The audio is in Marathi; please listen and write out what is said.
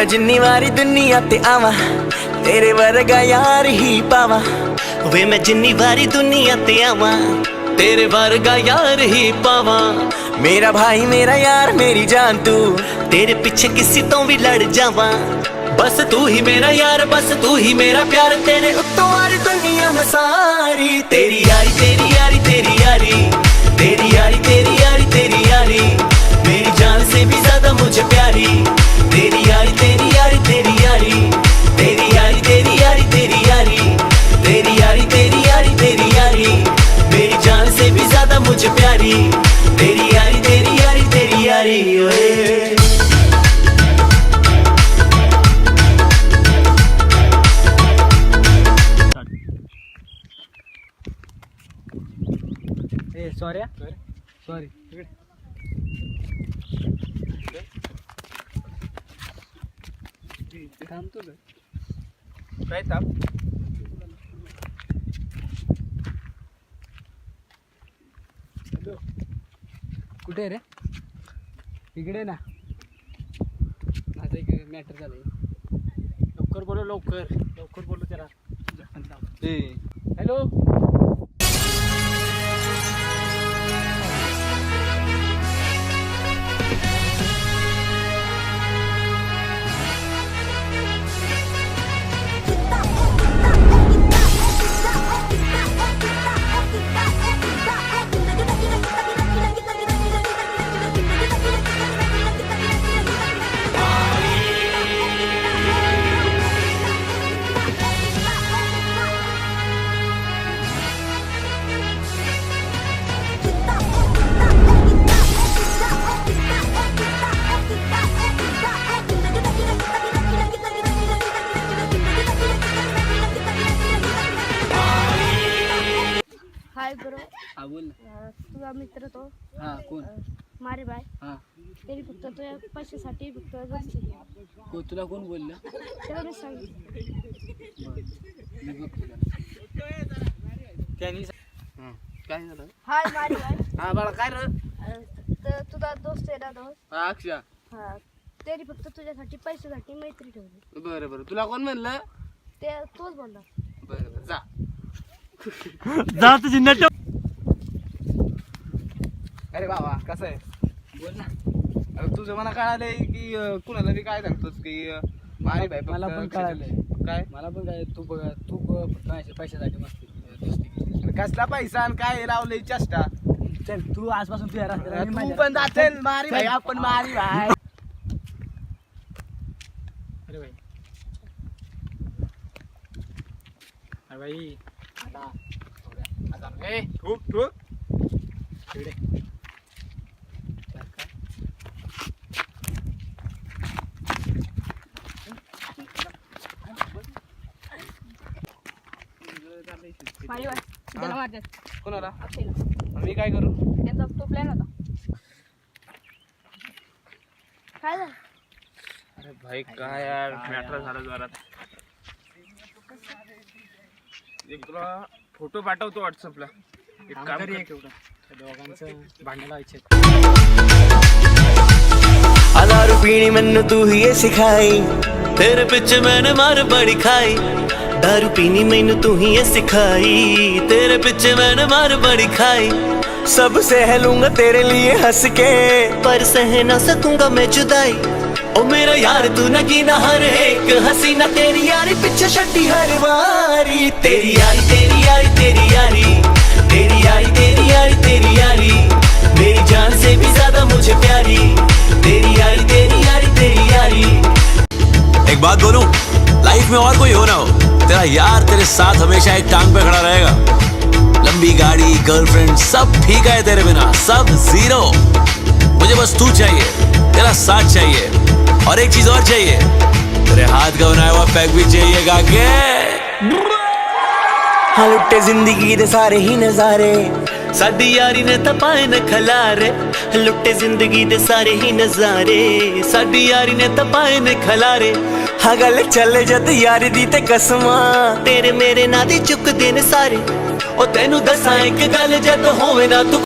मैं जिन्नी वारी दुनिया ते आवा, तेरे ਵਰਗਾ यार ही पावा। वे मैं जिन्नी वारी दुनिया ते आवा, तेरे वर्गा यार ही पावा। मेरा भाई, मेरा यार, मेरी जान तू, तेरे पीछे किसी तो भी लड़ जावा। बस तू ही मेरा यार, बस तू ही मेरा प्यार, तेरे उत्तो वारी दुनिया में सारी। तेरी यारी तेरी सॉरी सॉरी थांबतो ना काय ताप कुठे आहे रे? इकडे ना. माझं एक मॅटर झालंय. लवकर बोलो लवकर. लवकर बोलो त्याला हॅलो Bye. हाय ब्रो हा बोल ना. अं, तुझा मित्र तो. हा कोण? अं, मारे बाय. हा. तरी फक्त तुझ्या पैशासाठी फक्त. को तुला कोण बोललं? तेवढंच सांगितलं मी बघतो त्याला. त्यांनी सा- काय झालं? हाय मारे बाय. हा बाळा काय रे अं, तर तुझा दोस्त आहे ना दोस्त हा हा. तरी फक्त तुझ्यासाठी पैशासाठी मैत्री ठेवली. बरं बरं. तुला कोण म्हणलं? ते तोच बोलला. बरं बरं. जा. जा तुझी नट अरे बाबा कसं आहे? बोल ना अरे तुझं मला कळालंय की अं, कुणाला बी काय सांगतोस की अं, मारी भाई मला पण कळालंय. काय? मला पण काय तू बघ तू ब- फक्त माझ्या पैशासाठी मस्ती दोस्ती केली. अरे कसला पैसा आणि काय लावलंय चेष्टा. चल तू आजपासून तुझ्या रस्त्याला मी तू माझ्या पण. जाते मारी भाई आपण मारी भाई अरे भाई अरे भाई ठोक ठोक? मारे बाय त्याला मारतात कोणाला? अक्षयला. मी काय करू? त्यांचा तो प्लॅन होता. काय झालं? अरे भाई काय यार? मॅटर झालं जोरात. तुला फ़ोटो पाठवतो व्हॉट्सअपला. एक काम कर. तू ही सिखाई. तेरे पीछे मैंने मार बड़ी खाई. दारू पीनी मैनू तू ही सिखाई. तेरे पीछे मैंने मार बड़ी खाई. सब सह लूँगा तेरे लिए हंस के. पर सह ना सकूँगा मैं जुदाई. ओ मेरा यार, तू न गिना हर एक। हसीना तेरी यारी, पीछे छट्टी हर बारी तेरी यारी तेरी यारी तेरी यारी। तेरी यारी तेरी यारी तेरी यारी। मेरी जान से भी ज़्यादा मुझे प्यारी। तेरी यारी तेरी यारी तेरी यारी। एक बात बोलूँ, लाइफ में और कोई हो ना हो, तेरा यार तेरे साथ हमेशा एक टांग पे खड़ा रहेगा। लंबी गाड़ी गर्लफ्रेंड सब ठीक है तेरे बिना, सब ज़ीरो मुझे बस तू चाहिए। तेरा साथ चाहिए और एक चीज और चाहिए तेरे हाथ का बनाया हुआ पैक भी चाहिए गाके ਹਾਂ ਲੁੱਟੇ ਜ਼ਿੰਦਗੀ ਦੇ ਸਾਰੇ ਹੀ ਨਜ਼ਾਰੇ ਸਾਡੀ ਯਾਰੀ ਨੇ ਤਾਂ ਪਾਏ ਨ ਖਲਾਰੇ ਲੁੱਟੇ ਜ਼ਿੰਦਗੀ ਦੇ ਸਾਰੇ ਹੀ ਨਜ਼ਾਰੇ ਸਾਡੀ ਯਾਰੀ ਨੇ ਤਾਂ ਪਾਏ ਨ ਖਲਾਰੇ ਹਾਂ ਗੱਲ ਚੱਲੇ ਜਦ ਯਾਰੀ ਦੀ ਤੇ ਕਸਮਾਂ ਤੇਰੇ ਮੇਰੇ ਨਾਂ ਦੀ ਚੁੱਕਦੇ ਨੇ ਸਾਰੇ ਉਹ ਤੈਨੂੰ ਦੱਸਾਂ ਇੱਕ ਗੱਲ ਜਦ ਹੋਵੇ ਨਾ ਤੂੰ